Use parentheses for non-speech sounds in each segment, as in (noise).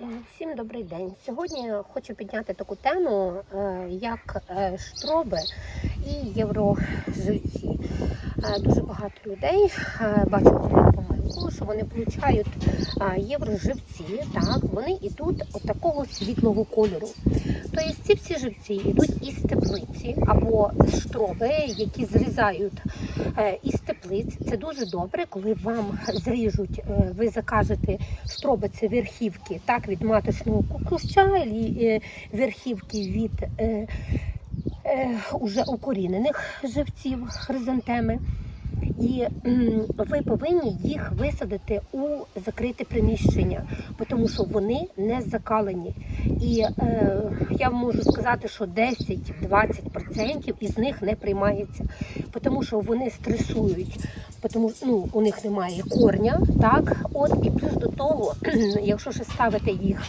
Е, Всім добрий день. Сьогодні хочу підняти таку тему, е, як е, штроби і єврожильці. Дуже багато людей бачу таку помилку, що вони е, євроживці, так, вони йдуть от такого світлого кольору. Тобто ці всі живці йдуть із теплиці або з штроби, які зрізають е, із теплиць. Це дуже добре, коли вам зріжуть, е, ви закажете штроби, це верхівки, так, від маточного куща, і е, верхівки від уже укорінених живців хризантеми. І ви повинні їх висадити у закрите приміщення, тому що вони не закалені. І е, я можу сказати, що 10-20% із них не приймається, тому що вони стресують, тому ну, у них немає корня, так, от, і плюс до того, якщо ще ставити їх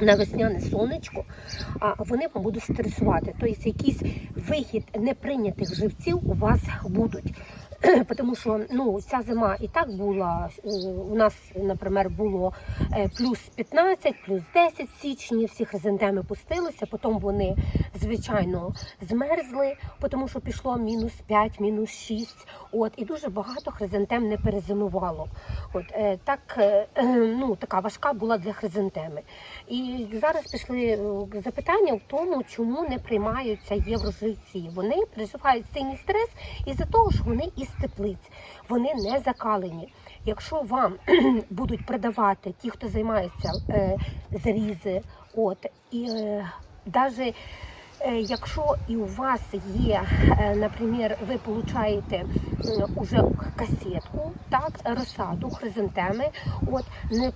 на весняне сонечко, а вони вам будуть стресувати. Тобто якийсь вихід неприйнятих живців у вас будуть. (clears throat) Тому що ну ця зима і так була. У нас, наприклад, було е, плюс 15, плюс 10 в січні. Всіх резентеми пустилися. Потім вони звичайно змерзли, тому що пішло мінус 5, мінус 6. От і дуже багато хризантем не перезимувало. От е, так е, е, ну така важка була для хризантеми. І зараз пішли е, запитання в тому, чому не приймаються єврожильці. Вони переживають сильний стрес із-за того, що вони із теплиць, вони не закалені. Якщо вам (clears throat) будуть продавати ті, хто займається е, зрізи, от і навіть Е, Якщо і у вас є, е, наприклад, ви получаєте уже касетку, так, розсаду, хризантеми, от не,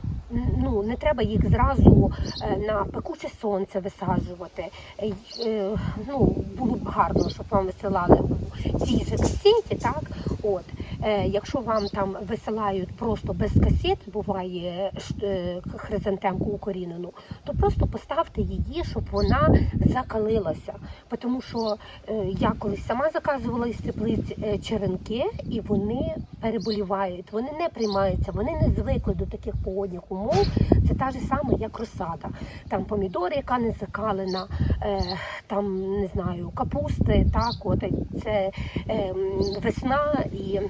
ну, не треба їх зразу е, на пекуче сонце висаджувати. Е, е, Ну, було б гарно, щоб вам висилали у цій же касеті, так, от. Е, Якщо вам там висилають просто без касет, буває е, хризантемку укорінену, то просто поставте її, щоб вона закалилася. Тому що е, я колись сама заказувала із теплиць черенки, і вони переболівають, вони не приймаються, вони не звикли до таких погодних умов. Це та ж саме, як розсада. Там помідори, яка не закалена, там не знаю, капусти, так, от це е, весна і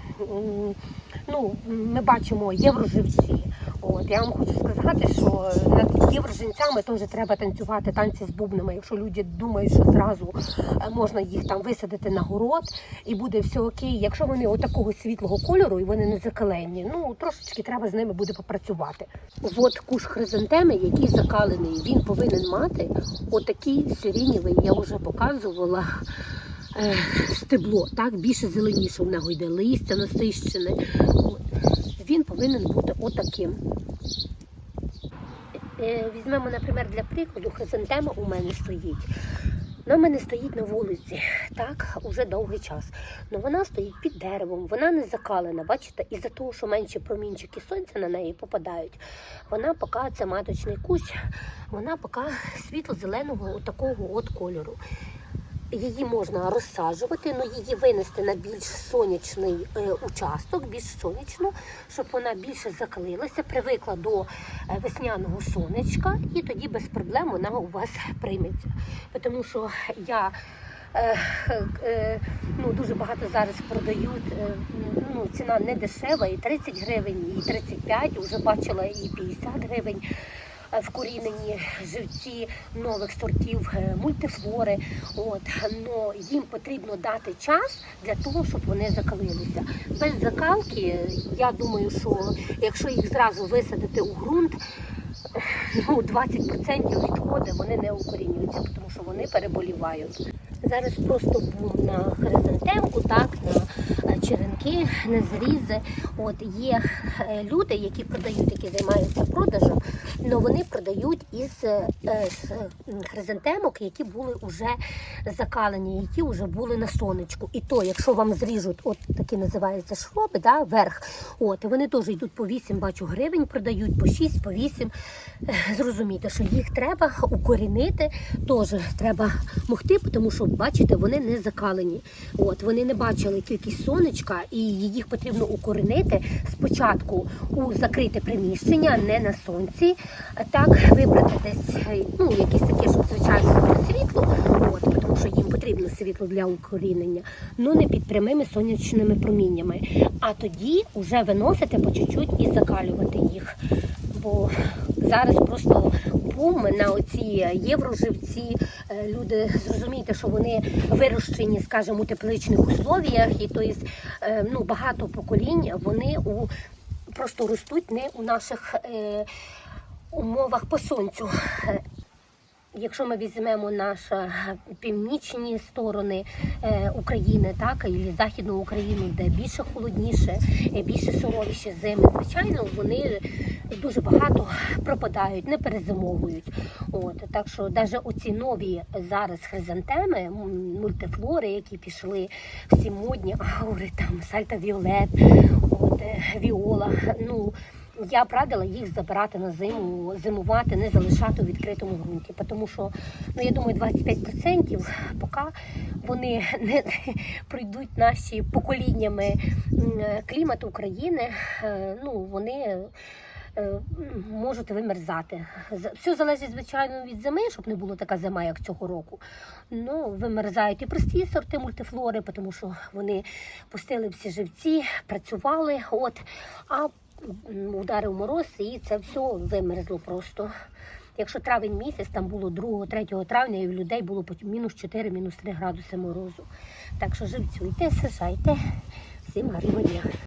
ну, ми бачимо євроживці. От я вам хочу сказати, що над єврожинцями теж треба танцювати танці з бубнами. Якщо люди думають, що зразу е, можна їх там висадити на город і буде все окей. Якщо вони отакого світлого кольору і вони не закалені, ну трошечки треба з ними буде попрацювати. От куш хризантеми, який закалений, він повинен мати отакий сиренєвий, я вже показувала. Е, Стебло, так, більше зеленіше в нього йде листя насищене. Він повинен бути отаким. Е, Візьмемо, наприклад, для прикладу, хризантема у мене стоїть. Вона в мене стоїть на вулиці, так, уже довгий час. Ну вона стоїть під деревом, вона не закалена, бачите, із-за того, що менші промінчики сонця на неї попадають, вона поки це маточний кущ, вона поки світло-зеленого такого от кольору. Її можна розсаджувати, але її винести на більш сонячний е, участок, більш сонячно, щоб вона більше закалилася, привикла до е, весняного сонечка, і тоді без проблем вона у вас прийметься. Тому що я е, ну, дуже багато зараз продають, ну, ціна не дешева, і 30 гривень, і 35, вже бачила і 50 гривень вкорінені живці нових сортів е, мультифлори. От, но їм потрібно дати час для того, щоб вони закалилися. Без закалки, я думаю, що якщо їх зразу висадити у ґрунт, ну, 20% відходи вони не укорінюються, тому що вони переболівають. Зараз просто був на хризантемку, так, е, черенки, на зрізи. От є е, люди, які продають, які займаються продажем, але вони продають із е, хризантемок, які були вже закалені, які вже були на сонечку. І то, якщо вам зріжуть, от такі називаються шроби, да, верх, от, вони теж йдуть по 8, бачу, гривень продають, по 6, по 8. Е, Зрозумійте, що їх треба укорінити, теж треба могти, тому що, бачите, вони не закалені. От, вони не бачили кількість сонечка, і їх потрібно укорінити спочатку у закрите приміщення, не на сонці, Так, вибрати десь ну, якесь таке, щоб звичайно було світло, от, тому що їм потрібно світло для укорінення, ну не під прямими сонячними проміннями. А тоді вже виносити по чуть-чуть і закалювати їх. Бо зараз просто бум на оці євроживці. Е, Люди зрозумійте, що вони вирощені, скажімо, у тепличних условіях, і то є, е, ну, багато поколінь вони у просто ростуть не у наших е, умовах по сонцю. Якщо ми візьмемо наші північні сторони е, України, так і Західну Україну, де більше холодніше, е, більше суровіші зими, звичайно, вони дуже багато пропадають, не перезимовують. От так що навіть оці нові зараз хризантеми, мультифлори, які пішли всі модні, аури, там сальта Віолет, от е, Віола. Ну я б радила їх забирати на зиму, зимувати, не залишати у відкритому ґрунті. Тому що, ну я думаю, 25% поки вони (laughs) не пройдуть наші поколіннями м, клімат України, е, ну вони. е, Можуть вимерзати. Все залежить, звичайно, від зими, щоб не було така зима, як цього року. Ну, вимерзають і прості сорти мультифлори, тому що вони пустили всі живці, працювали. От, а ударив мороз, і це все вимерзло просто. Якщо травень місяць, там було 2-3 травня, і в людей було мінус 4, мінус 3 градуси морозу. Так що живцюйте, сажайте. Всім гарного дня.